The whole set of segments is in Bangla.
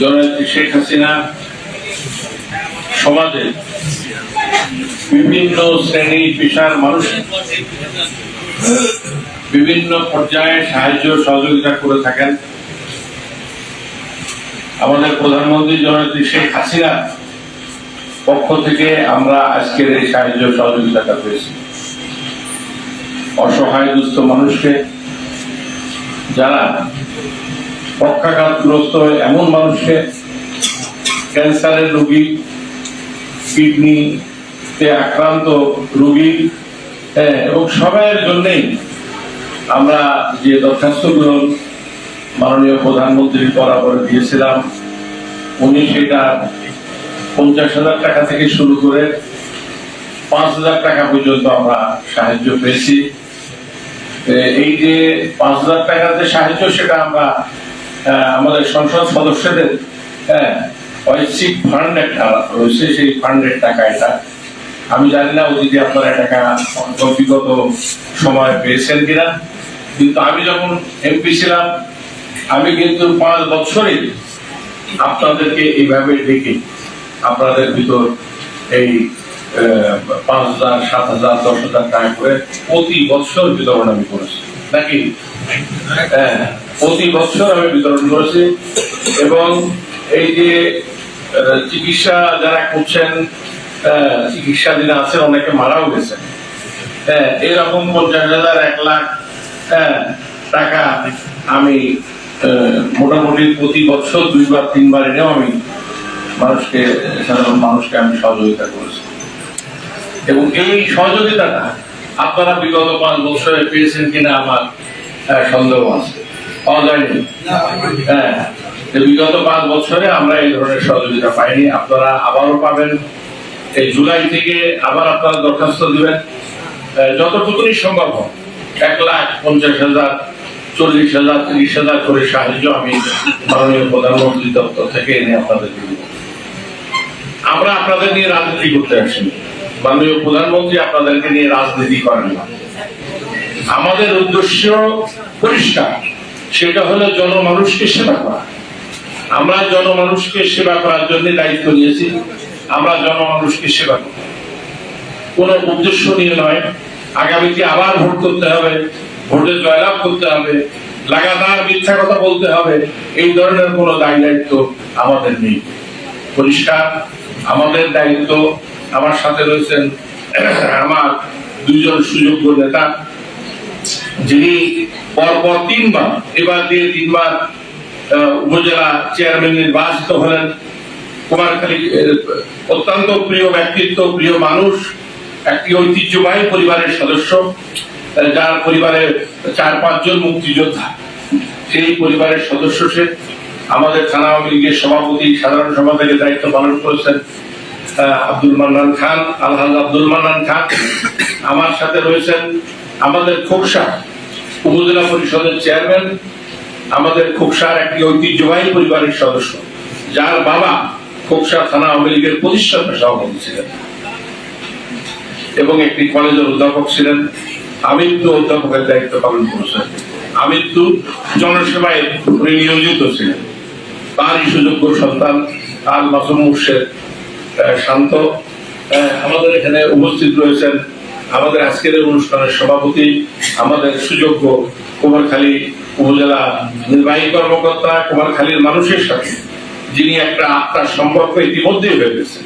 জননেত্রী শেখ হাসিনা সমাজে বিভিন্ন শ্রেণি পেশার মানুষ বিভিন্ন পর্যায়ে সাহায্য সহযোগিতা করে থাকেন। আমাদের প্রধানমন্ত্রী জননেত্রী শেখ হাসিনা পক্ষ থেকে আমরা আজকের এই সাহায্য সহযোগিতাটা পেয়েছি। অসহায় দুস্থ মানুষকে যারা পক্ষাঘাতগ্রস্ত এমন মানুষকে ক্যান্সারের রোগী কিডনিতে আক্রান্ত রোগী হ্যাঁ, এবং সবাইয়ের জন্যেই আমরা যে দরখাস্তগুলো মাননীয় প্রধানমন্ত্রীর বরাবর দিয়েছিলাম উনি সেটা পঞ্চাশ হাজার টাকা থেকে শুরু করে পাঁচ হাজার টাকা পর্যন্ত আমরা সাহায্য পেয়েছি। এই যে পাঁচ হাজার টাকার যে সাহায্য সেটা আমরা আমাদের সংসদ সদস্যদের হ্যাঁ ঐচ্ছিক ফান্ড একটা রয়েছে, সেই ফান্ডের টাকা এটা। আমি জানি না অতীতে আপনারা টাকা বিগত সময় পেয়েছেন কিনা। কিন্তু আমি যখন এমপি ছিলাম, আমি কিন্তু পাঁচ বছরে আপনাদেরকে এইভাবে ডেকে আপনাদের ভিতর এই পাঁচ হাজার, সাত হাজার, দশ হাজার টাকা করে প্রতি বছর বিতরণ আমি করেছি। নাকি? হ্যাঁ প্রতি বছর আমি বিতরণ করেছি এবং এই যে চিকিৎসা যারা করছেন চিকিৎসাধীন আছেন অনেকে মারাও গেছেন। হ্যাঁ এরকম পঞ্চাশ হাজার এক লাখ হ্যাঁ, টাকা আমি মোটামুটি প্রতি বছর দুইবার তিনবার এনেও আমি মানুষকে সাধারণ মানুষকে আমি সহযোগিতা করেছি। এবং এই সহযোগিতাটা আপনারা বিগত পাঁচ বছরে পেয়েছেন কিনা আমার সন্দেহ আছে। পাওয়া যায়নি? হ্যাঁ বিগত পাঁচ বছরে আমরা এই ধরনের সহযোগিতা পাইনি। আপনারা আবারও পাবেন। এই জুলাই থেকে আবার আপনারা দরখাস্ত দিবেন। যতটুকুনি সম্ভব হয় এক লাখ পঞ্চাশ হাজার চল্লিশ হাজার তিরিশ হাজার করে সাহায্য আমি মাননীয় প্রধানমন্ত্রী দপ্তর থেকে এনে আপনাদেরকে দিব। আমরা আপনাদের নিয়ে রাজনীতি করতে আসিনি। মাননীয় প্রধানমন্ত্রী আপনাদেরকে নিয়ে রাজনীতি করেন না। আমাদের উদ্দেশ্য পরিষ্কার, সেটা হলো জনমানুষকে সেবা করা। আমরা জনমানুষকে সেবা করার জন্য দায়িত্ব নিয়েছি, আমরা জনমানুষকে সেবা করব কোনো উদ্দেশ্য নিয়ে নয়, আগামীতে আবার ভোট করতে হবে, ভোটে জয়লাভ করতে হবে, লাগাতার মিথ্যা কথা বলতে হবে, এই ধরনের কোনো দায় দায়িত্ব আমাদের নেই। পরিষ্কার, আমাদের দায়িত্ব আমার সাথে রয়েছেন আমার দুইজন সুযোগ্য নেতা, যিনি পরপর তিনবার, এবার দিয়ে তিনবার উপজেলা চেয়ারম্যান নির্বাচিত হলেন। কুমারখালী অত্যন্ত প্রিয় ব্যক্তিত্ব, প্রিয় মানুষ, একটি ঐতিহ্যবাহী পরিবারের সদস্য যার পরিবারে চার পাঁচজন মুক্তিযোদ্ধা। সেই পরিবারের সদস্য সে। আমাদের থানা আওয়ামী লীগের সভাপতি, সাধারণ সভা থেকে দায়িত্ব পালন করেছেন। আব্দুল মান্নান খান, আলহাজ আব্দুল মান্নান খান, আমার সাথে রয়েছেন আমাদের খোকসা উপজেলা পরিষদের চেয়ারম্যান, আমাদের খোকসার একটি ঐতিহ্যবাহী পরিবারের সদস্য, যার বাবা খোকসা থানা আওয়ামী লীগের প্রতিষ্ঠাতা সভাপতি ছিলেন এবং একটি কলেজের অধ্যাপক ছিলেন। আমৃত্যু অধ্যাপকের দায়িত্ব পালন করেছেন। আমৃত্যু জনসেবায় উনি নিয়োজিত ছিলেন। তারই সুযোগ্য সন্তান আল মাসুম মুর্শেদ শান্ত। আমাদের এখানে উপস্থিত রয়েছেন আমাদের আজকের অনুষ্ঠানের সভাপতি, আমাদের সুযোগ্য কুমারখালী উপজেলা নির্বাহী কর্মকর্তা, কুমারখালীর মানুষের সাথে, যিনি একটা আত্মার সম্পর্ক ইতিমধ্যেই হয়ে গেছে।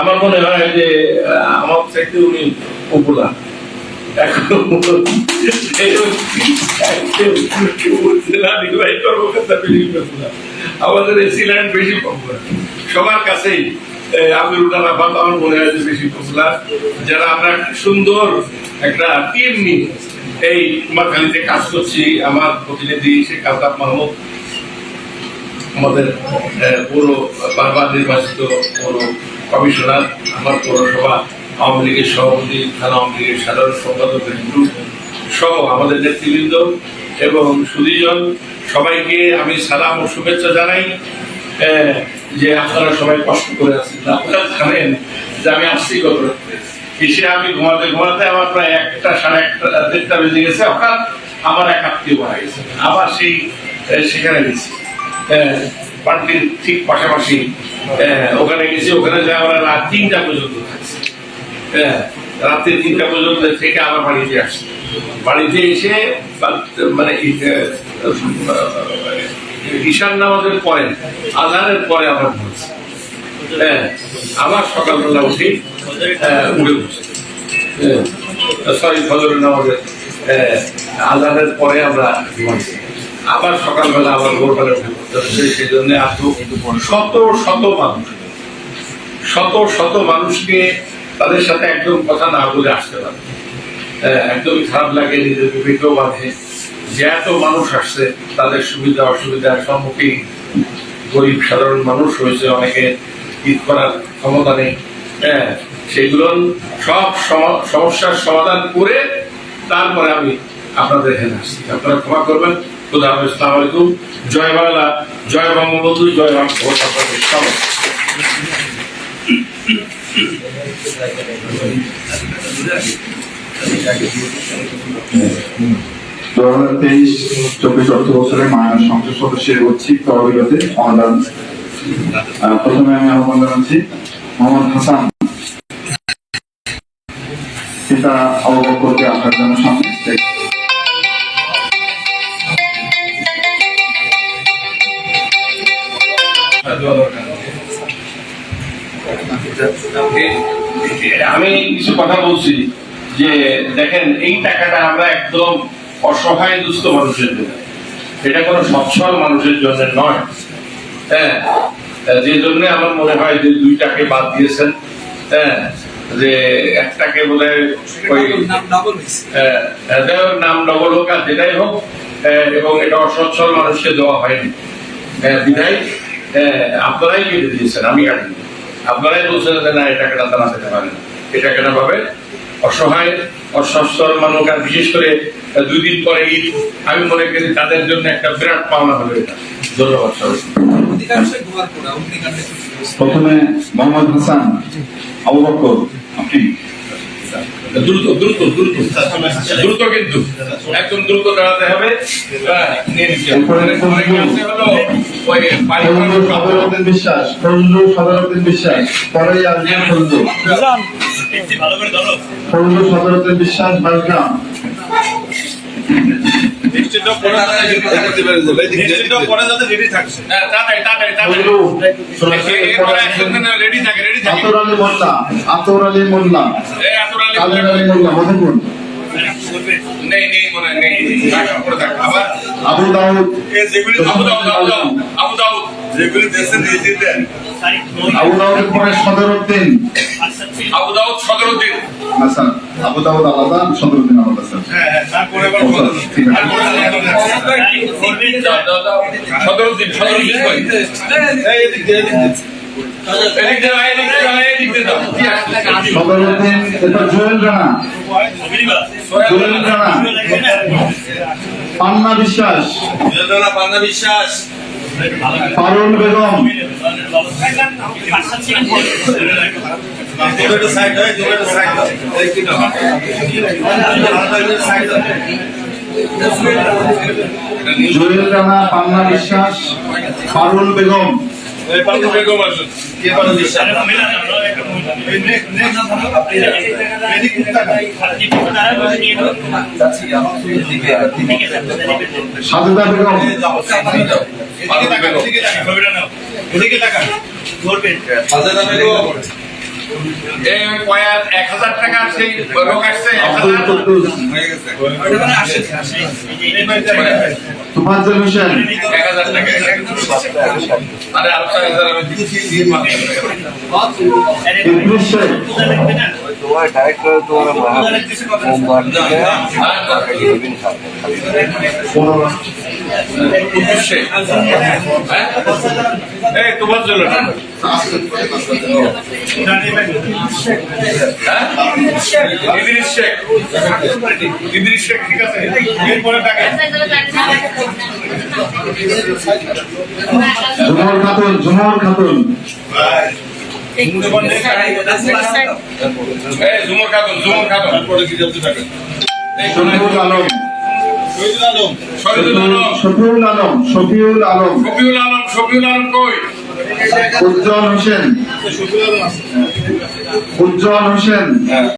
আমার মনে হয় যে আমার চাইতে উনি popular। আমাদের এই সিলেট বেশি পপুলার সবার কাছেই আহ, আমিরুল আরাফাত আমার মনে হয় বেশি পপুলার যারা আমরা সুন্দর একটা টিম নিয়ে এই কুমারখালীতে কাজ করছি আমার প্রতিনিধি শেখ মাহমুদ আমাদের বারবার নির্বাচিত কমিশনার আমার পৌরসভা আওয়ামী লীগের সভাপতি থানা আওয়ামী লীগের সাধারণ সম্পাদক বিন্দু সহ আমাদের নেতৃবৃন্দ এবং সুদীজন সবাইকে আমি সালাম ও শুভেচ্ছা জানাই। যে আপনারা সবাই কষ্ট করে আছেন আপনারা জানেন যে আমি আসছি কত রাত্রে। আমি ঘুমাতে ঘুমাতে আমার প্রায় একটা, সাড়ে একটা, দেড়টা বেজে গেছে হঠাৎ আমার এক আত্মীয় মারা গেছে। আবার সেই সেখানে গেছি। পার্টির ঠিক পাশাপাশি ওখানে গেছি, ওখানে যে আমরা রাত তিনটা পর্যন্ত থাকছি। হ্যাঁ রাত্রি তিনটা পর্যন্ত থেকে আবার বাড়িতে আসছি। বাড়িতে এসে মানে ঈশান নামাজের পরে আজানের পরে আবার ঘুরছি হ্যাঁ আবার সকালবেলা উঠি হ্যাঁ, উঠে সরি ফজরের নামাজের আজানের পরে আমরা আবার সকালবেলা আবার ভোরবেলা সেই জন্য এত শত শত মানুষ শত শত মানুষকে তাদের সাথে একদম কথা না বলে আসতে পারে। আহ, একদমই খারাপ লাগে নিজের বিবেকেও বাঁধে। যে এত মানুষ আসছে তাদের সুবিধা অসুবিধার সম্মুখীন গরিব সাধারণ মানুষ হয়েছে অনেকে ঈদ করার ক্ষমতা নেই। হ্যাঁ সেগুলো সব সমস্যার সমাধান করে তারপরে আমি আপনাদের এখানে আসছি। আপনারা ক্ষমা করবেন। খুদা হাফেজ, আলাইকুম। জয় বাংলা জয় বঙ্গবন্ধু জয় বাংলা দু হাজার তেইশ, চব্বিশ অর্থ মাননীয় সংসদ সদস্যের তহবিলতে অনুদান। প্রথমে আমি আহ্বান জানাচ্ছি মোহাম্মদ হাসান। অবগত করতে আপনার জন্য সামনে আমি কিছু কথা বলছি যে, দেখেন, এই টাকাটা আমরা একদম অসহায় দুস্থ মানুষের জন্য। এটা কোনো সচ্ছল মানুষের জন্য নয়। হ্যাঁ যে জন্য আমার মনে হয় যে দুইটাকে বাদ দিয়েছেন। হ্যাঁ যে একটাকে হয় ওই নাম ডবল হোক আর যেটাই হোক এবং এটা অসচ্ছল মানুষকে দেওয়া হয়নি। আহ, বিধায় আপনারাই কেটে দিয়েছেন আমি কাটিনি। আপনারাই বলছেন যে না এটা টাকাটা তারা পেতে পারে না। এই টাকাটা পাবে অসহায় অসচ্ছল মানুষ আর বিশেষ করে দুই দিন পরে ঈদ আমি মনে করি তাদের জন্য একটা বিরাট পাওনা হবে এটা। ধন্যবাদ সবাই প্রথমে মোহাম্মদ হাসান আবু বকর আপনি। দ্রুত দ্রুত দ্রুত। দ্রুত কিন্তু। একদম দ্রুত দাঁড়াতে হবে। হ্যাঁ, বিশ্বাস বিশ্বাস। পরে বিশ্বাস তাড়াতাড়ি, তাড়াতাড়ি, তাড়াতাড়ি। ফজলুল এ- এরপরে একসঙ্গে থাকে, ready থাকে। আতর আলী মোল্লা। আতর আলী মোল্লা। আতর আলী মোল্লা মধুপুর নেই, নেই, মনে হয় আবু দাউদ। আবু দাউদ, আবু দাউদ, আবু দাউদ। আবু দাউদের পরে আবু দাউদ সদরুদ্দিন। হাসান আবু দাউদ আলাদা সদরউদ্দিন আলাদা স্যার। ঠিক আছে। দাও, দাও, দাও। সদরুদ্দিন, সদরুদ্দিন কই? এদিক দিয়ে আয়, এদিক দিয়ে আয়, এদিক দিয়ে দাও। কি? সদরউদ্দিন এরপর জুয়েল রানা জুয়েল রানা পান্না বিশ্বাস পারুল বেগম। সাইড হয় সাইড জুয়েল রানা বিশ্বাস। পারুল বেগম। বেগম। সাজেদা বেগম। এই এক হাজার টাকা সেই লোক আসছে তুফাজ্জল হোসেন। এক হাজার টাকা আরে আরও হাজার আমি দিচ্ছি ইদ্রিস শেখ তোমার ডাইরেক্টর তোমার সোমবার থেকে হ্যাঁ? এই তোমার জন্য। হ্যাঁ? ইদ্রিস শেখ ইদ্রিস শেখ ঠিক আছে এরপরে টাকা ঝুমর খাতুন ঝুমর খাতুন এই জুমর খাতুন খাতুন এই শরীফুল আলম শহীদুল আলম। শফিউল আলম শফিউল আলম। শফিউল আলম শফিউল আলম কই? উজ্জ্বল হোসেন। উজ্জ্বল হোসেন।